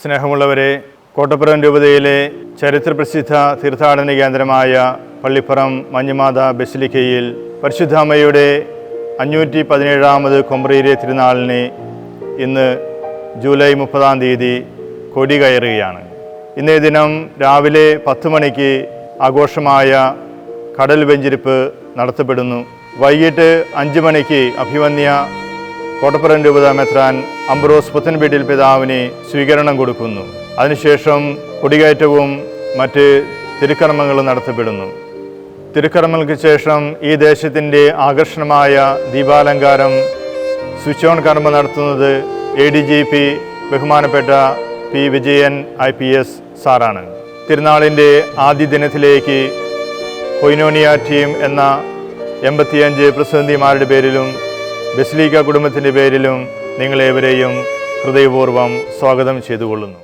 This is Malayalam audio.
സ്നേഹമുള്ളവരെ കോട്ടപ്പുറം രൂപതയിലെ ചരിത്ര പ്രസിദ്ധ തീർത്ഥാടന കേന്ദ്രമായ പള്ളിപ്പുറം മഞ്ഞുമാത ബസിലിക്കയിൽ പരിശുദ്ധാമ്മയുടെ അഞ്ഞൂറ്റി പതിനേഴാമത് കൊമ്പ്രീരെ തിരുനാളിന് ഇന്ന് ജൂലൈ മുപ്പതാം തീയതി കൊടി കയറുകയാണ്. ഇന്നേ ദിനം രാവിലെ പത്ത് മണിക്ക് ആഘോഷമായ കടൽ വെഞ്ചിരിപ്പ് നടത്തപ്പെടുന്നു. വൈകിട്ട് അഞ്ച് മണിക്ക് അഭിവന്യ കോട്ടപ്പുറം രൂപത മെത്രാൻ അംബ്രോസ് പുത്തൻപീട്ടിൽ പിതാവിന് സ്വീകരണം കൊടുക്കുന്നു. അതിനുശേഷം കുടികയറ്റവും മറ്റ് തിരുക്കർമ്മങ്ങളും നടത്തപ്പെടുന്നു. തിരുക്കർമ്മങ്ങൾക്ക് ശേഷം ഈ ദേശത്തിന്റെ ആകർഷണമായ ദീപാലങ്കാരം സ്വിച്ച് ഓൺ കർമ്മം നടത്തുന്നത് എ ഡി ജി പി ബഹുമാനപ്പെട്ട P Vijayan I P S സാറാണ്. തിരുനാളിന്റെ ആദ്യ ദിനത്തിലേക്ക് കൊയിനോണിയ ടീം എന്ന എൺപത്തിയഞ്ച് പ്രതിസന്ധിമാരുടെ പേരിലും ബെസ്ലീക്ക കുടുംബത്തിന്റെ പേരിലും നിങ്ങളേവരെയും ഹൃദയപൂർവം സ്വാഗതം ചെയ്തുകൊള്ളുന്നു.